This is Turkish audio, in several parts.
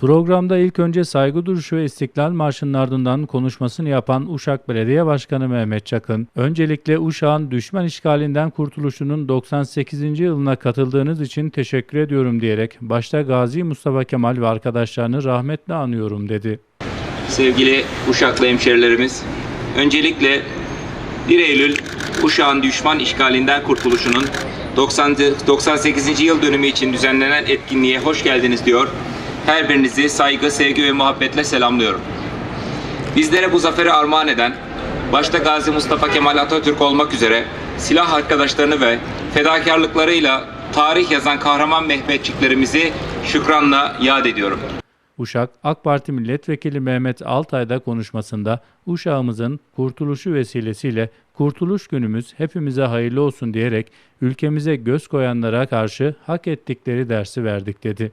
Programda ilk önce saygı duruşu ve İstiklal Marşı'nın ardından konuşmasını yapan Uşak Belediye Başkanı Mehmet Çakın, öncelikle Uşak'ın düşman işgalinden kurtuluşunun 98. yılına katıldığınız için teşekkür ediyorum diyerek başta Gazi Mustafa Kemal ve arkadaşlarını rahmetle anıyorum dedi. sevgili Uşaklı hemşerilerimiz. Öncelikle 1 Eylül Uşak'ın düşman işgalinden kurtuluşunun 90, 98. yıl dönümü için düzenlenen etkinliğe hoş geldiniz diyor. Her birinizi saygı, sevgi ve muhabbetle selamlıyorum. Bizlere bu zaferi armağan eden, başta Gazi Mustafa Kemal Atatürk olmak üzere silah arkadaşlarını ve fedakarlıklarıyla tarih yazan kahraman Mehmetçiklerimizi şükranla yad ediyorum. Uşak, AK Parti Milletvekili Mehmet Altay da konuşmasında Uşağımızın kurtuluşu vesilesiyle Kurtuluş Günümüz hepimize hayırlı olsun diyerek ülkemize göz koyanlara karşı hak ettikleri dersi verdik dedi.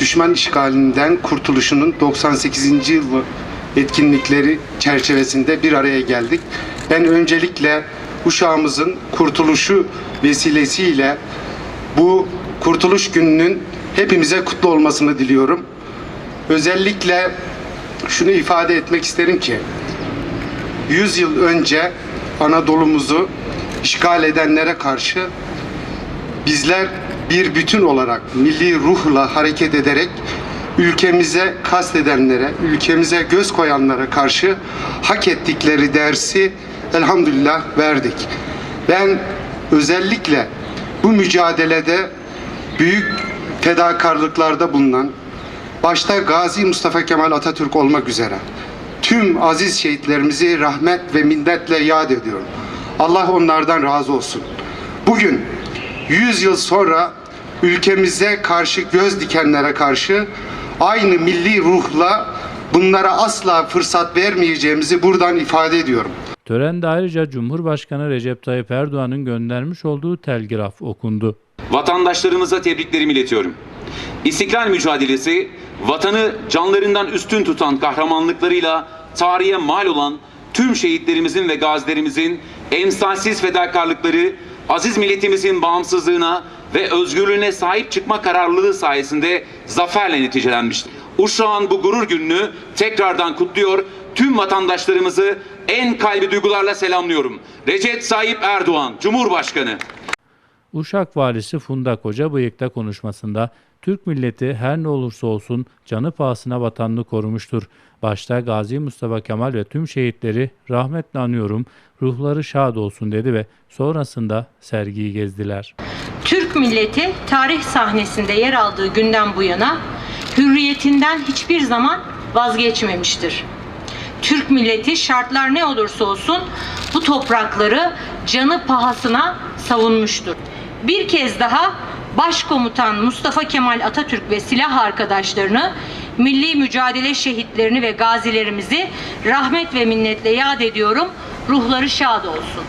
Düşman işgalinden kurtuluşunun 98. yılı etkinlikleri çerçevesinde bir araya geldik. Ben öncelikle uşağımızın kurtuluşu vesilesiyle bu kurtuluş gününün hepimize kutlu olmasını diliyorum. Özellikle şunu ifade etmek isterim ki 100 yıl önce Anadolu'muzu işgal edenlere karşı bizler bir bütün olarak milli ruhla hareket ederek ülkemize kastedenlere, ülkemize göz koyanlara karşı hak ettikleri dersi elhamdülillah verdik. Ben özellikle bu mücadelede büyük fedakarlıklarda bulunan başta Gazi Mustafa Kemal Atatürk olmak üzere tüm aziz şehitlerimizi rahmet ve minnetle yad ediyorum. Allah onlardan razı olsun. Bugün 100 yıl sonra ülkemize karşı göz dikenlere karşı aynı milli ruhla bunlara asla fırsat vermeyeceğimizi buradan ifade ediyorum. Törende ayrıca Cumhurbaşkanı Recep Tayyip Erdoğan'ın göndermiş olduğu telgraf okundu. Vatandaşlarımıza tebriklerimi iletiyorum. İstiklal mücadelesi vatanı canlarından üstün tutan kahramanlıklarıyla tarihe mal olan tüm şehitlerimizin ve gazilerimizin emsalsiz fedakarlıkları aziz milletimizin bağımsızlığına ve özgürlüğüne sahip çıkma kararlılığı sayesinde zaferle neticelenmiştir. Uşağın bu gurur gününü tekrardan kutluyor, tüm vatandaşlarımızı en kalbi duygularla selamlıyorum. Recep Tayyip Erdoğan, Cumhurbaşkanı. Uşak valisi Funda Kocabıyık da konuşmasında Türk milleti her ne olursa olsun canı pahasına vatanını korumuştur. Başta Gazi Mustafa Kemal ve tüm şehitleri rahmetle anıyorum, ruhları şad olsun dedi ve sonrasında sergiyi gezdiler. Türk milleti tarih sahnesinde yer aldığı günden bu yana hürriyetinden hiçbir zaman vazgeçmemiştir. Türk milleti şartlar ne olursa olsun bu toprakları canı pahasına savunmuştur. Bir kez daha Başkomutan Mustafa Kemal Atatürk ve silah arkadaşlarını, milli mücadele şehitlerini ve gazilerimizi rahmet ve minnetle yad ediyorum. Ruhları şad olsun.